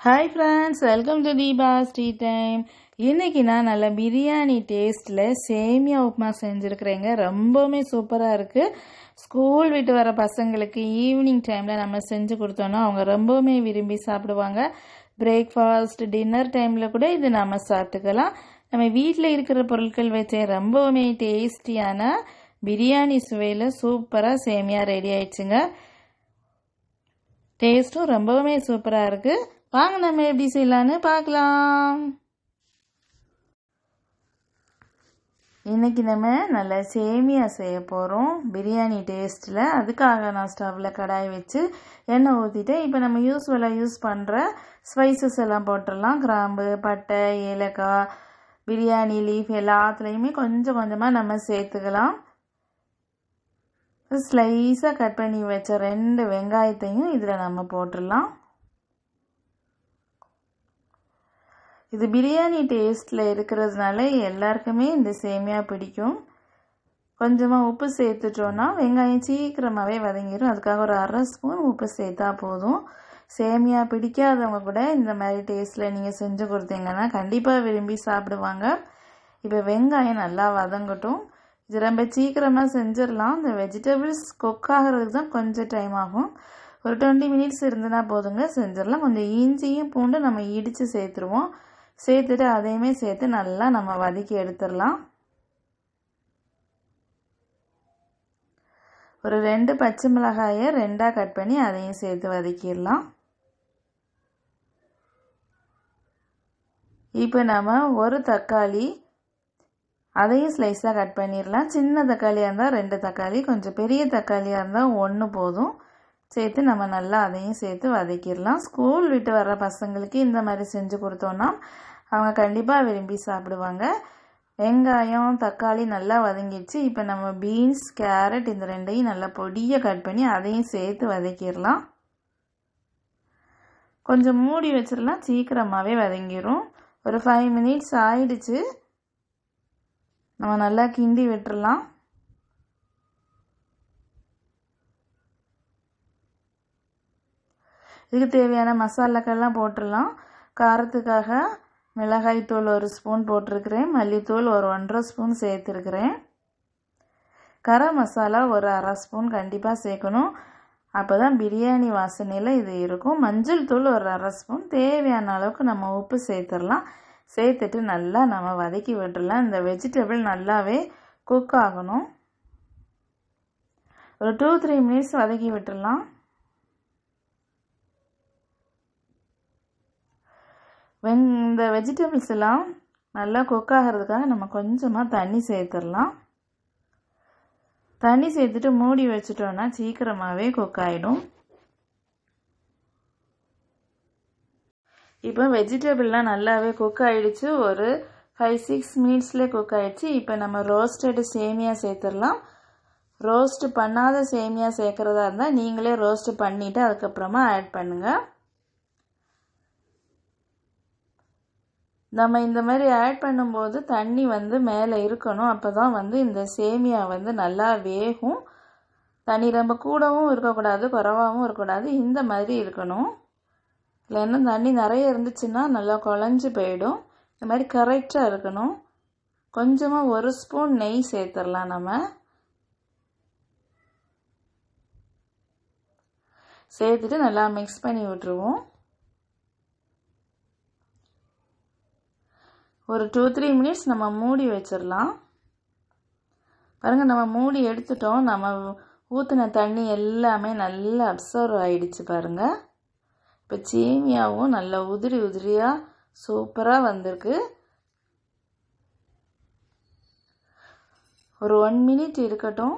Hi friends welcome to Deepa Sri time இன்றைக்கி நான் நல்ல பிரியாணி டேஸ்ட்டில் சேமியா உப்புமா செஞ்சுருக்குறேங்க. ரொம்பவுமே சூப்பராக இருக்குது ஸ்கூல் விட்டு வர பசங்களுக்கு ஈவினிங் டைமில் நம்ம செஞ்சு கொடுத்தோன்னா அவங்க ரொம்பவுமே விரும்பி சாப்பிடுவாங்க. பிரேக்ஃபாஸ்ட் டின்னர் டைமில் கூட இது நம்ம சாப்பிட்டுக்கலாம். நம்ம வீட்டில் இருக்கிற பொருட்கள் வச்சே ரொம்பவுமே டேஸ்டியான பிரியாணி சுவையில் சூப்பராக சேமியா ரெடி ஆயிடுச்சுங்க. டேஸ்ட்டும் ரொம்பவுமே சூப்பராக இருக்குது வாங்க நம்ம எப்படி செய்யலான்னு பார்க்கலாம். இன்றைக்கி நம்ம நல்ல சேமியா செய்ய போகிறோம் பிரியாணி டேஸ்ட்டில் அதுக்காக நான் ஸ்டவ்வில் கடாய் வச்சு எண்ணெய் ஊற்றிட்டேன் இப்போ நம்ம யூஸ்வலாக யூஸ் பண்ணுற ஸ்பைசஸ் எல்லாம் போட்டுடலாம். கிராம்பு பட்டை ஏலக்காய் பிரியாணி லீஃப் எல்லாத்துலேயுமே கொஞ்சம் கொஞ்சமாக நம்ம சேர்த்துக்கலாம். ஸ்லைஸாக கட் பண்ணி வச்ச ரெண்டு வெங்காயத்தையும் இதில் நம்ம போட்டுடலாம். இது பிரியாணி டேஸ்ட்டில் இருக்கிறதுனால எல்லாருக்குமே இந்த சேமியா பிடிக்கும். கொஞ்சமாக உப்பு சேர்த்துட்டோன்னா வெங்காயம் சீக்கிரமாகவே வதங்கிடும் அதுக்காக ஒரு அரை ஸ்பூன் உப்பு சேர்த்தா போதும். சேமியா பிடிக்காதவங்க கூட இந்த மாதிரி டேஸ்ட்டில் நீங்கள் செஞ்சு கொடுத்தீங்கன்னா கண்டிப்பாக விரும்பி சாப்பிடுவாங்க. இப்போ வெங்காயம் நல்லா வதங்கட்டும். இது ரொம்ப சீக்கிரமாக செஞ்சிடலாம். இந்த வெஜிடபிள்ஸ் குக் ஆகிறதுக்கு தான் கொஞ்சம் டைம் ஆகும். ஒரு டுவெண்ட்டி மினிட்ஸ் இருந்ததுனா போதுங்க. செஞ்சிடலாம். கொஞ்சம் இஞ்சியும் பூண்டு நம்ம இடித்து சேர்த்துருவோம். சேர்த்துட்டு அதையுமே சேர்த்து நல்லா நம்ம வதக்கி எடுத்துடலாம். ஒரு ரெண்டு பச்சை மிளகாயை ரெண்டாக கட் பண்ணி அதையும் சேர்த்து வதக்கிடலாம். இப்போ நம்ம ஒரு தக்காளி அதையும் ஸ்லைஸாக கட் பண்ணிடலாம். சின்ன தக்காளியாக இருந்தால் ரெண்டு தக்காளி கொஞ்சம் பெரிய தக்காளியாக இருந்தால் ஒன்று போதும். சேர்த்து நம்ம நல்லா அதையும் சேர்த்து வதக்கிடலாம். ஸ்கூல் விட்டு வர்ற பசங்களுக்கு இந்த மாதிரி செஞ்சு கொடுத்தோன்னா அவங்க கண்டிப்பாக விரும்பி சாப்பிடுவாங்க. வெங்காயம் தக்காளி நல்லா வதங்கிடுச்சு. இப்போ நம்ம பீன்ஸ் கேரட் இந்த ரெண்டையும் நல்லா பொடியை கட் பண்ணி அதையும் சேர்த்து வதக்கிடலாம். கொஞ்சம் மூடி வச்சிடலாம். சீக்கிரமாகவே வதங்கிடும் ஒரு ஃபைவ் மினிட்ஸ் ஆயிடுச்சு. நம்ம நல்லா கிண்டி விட்டுறலாம் இதுக்கு தேவையான மசாலாக்கள்லாம் போட்டுடலாம். காரத்துக்காக மிளகாய்த்தூள் ஒரு ஸ்பூன் போட்டிருக்கிறேன். மல்லித்தூள் ஒரு ஒன்றரை ஸ்பூன் சேர்த்துருக்கிறேன். கரம் மசாலா ஒரு அரை ஸ்பூன் கண்டிப்பாக சேர்க்கணும். அப்போ தான் பிரியாணி வாசனையில் இது இருக்கும். மஞ்சள் தூள் ஒரு அரை ஸ்பூன். தேவையான அளவுக்கு நம்ம உப்பு சேர்த்துடலாம். சேர்த்துட்டு நல்லா நம்ம வதக்கி விட்டுடலாம். இந்த வெஜிடபிள் நல்லாவே குக் ஆகணும். ஒரு டூ த்ரீ மினிட்ஸ் வதக்கி விட்டுடலாம். வெங் இந்த வெஜிடபிள்ஸ் எல்லாம் நல்லா குக் ஆகிறதுக்காக நம்ம கொஞ்சமாக தண்ணி சேர்த்துடலாம். தண்ணி சேர்த்துட்டு மூடி வச்சிட்டோன்னா சீக்கிரமாகவே குக் ஆகிடும் இப்போ வெஜிடபிள்லாம் நல்லாவே குக் ஆகிடுச்சு ஒரு ஃபைவ் சிக்ஸ் மினிட்ஸ்லேயே குக் ஆகிடுச்சு இப்போ நம்ம ரோஸ்டடு சேமியா சேர்த்துடலாம். ரோஸ்ட்டு பண்ணாத சேமியா சேர்க்குறதா இருந்தால் நீங்களே ரோஸ்ட்டு பண்ணிவிட்டு அதுக்கப்புறமா ஆட் பண்ணுங்கள் நம்ம இந்த மாதிரி ஆட் பண்ணும்போது தண்ணி வந்து மேலே இருக்கணும். அப்போ தான் வந்து இந்த சேமியா வந்து நல்லா வேகும். தண்ணி ரொம்ப கூடவும் இருக்கக்கூடாது குறவாகவும் இருக்கக்கூடாது. இந்த மாதிரி இருக்கணும். இல்லைன்னா தண்ணி நிறைய இருந்துச்சுன்னா நல்லா குழஞ்சி போயிடும். இந்த மாதிரி கரெக்டாக இருக்கணும். கொஞ்சமாக ஒரு ஸ்பூன் நெய் சேர்த்துடலாம் நம்ம. சேர்த்துட்டு நல்லா மிக்ஸ் பண்ணி விட்டுருவோம். ஒரு டூ த்ரீ மினிட்ஸ் நம்ம மூடி வச்சிடலாம். பாருங்கள் நம்ம மூடி எடுத்துட்டோம். நம்ம ஊற்றின தண்ணி எல்லாமே நல்லா அப்சர்வ் ஆகிடுச்சு பாருங்கள் இப்போ சேமியாவும் நல்லா உதிரி உதிரியாக சூப்பராக வந்திருக்கு. ஒரு ஒன் மினிட் இருக்கட்டும்.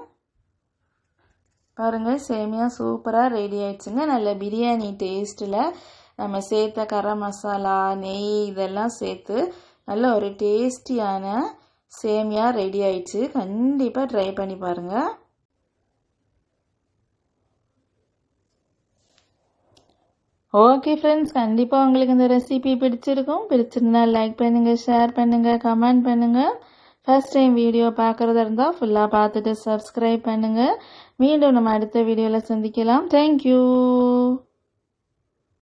பாருங்கள் சேமியா சூப்பராக ரெடி ஆயிடுச்சுங்க. நல்ல பிரியாணி டேஸ்ட்டில் நம்ம சேர்த்த கரம் மசாலா நெய் இதெல்லாம் சேர்த்து நல்ல ஒரு டேஸ்டியான சேமியா ரெடி ஆயிடுச்சு. கண்டிப்பாக ட்ரை பண்ணி பாருங்கள் ஓகே ஃப்ரெண்ட்ஸ் கண்டிப்பாக உங்களுக்கு இந்த ரெசிபி பிடிச்சிருக்கும். பிடிச்சிருந்தா லைக் பண்ணுங்கள் ஷேர் பண்ணுங்கள் கமெண்ட் பண்ணுங்கள் ஃபர்ஸ்ட் டைம் வீடியோ பார்க்குறதா இருந்தால் ஃபுல்லாக பார்த்துட்டு சப்ஸ்கிரைப் பண்ணுங்கள் மீண்டும் நம்ம அடுத்த வீடியோவில் சந்திக்கலாம். தேங்க்யூ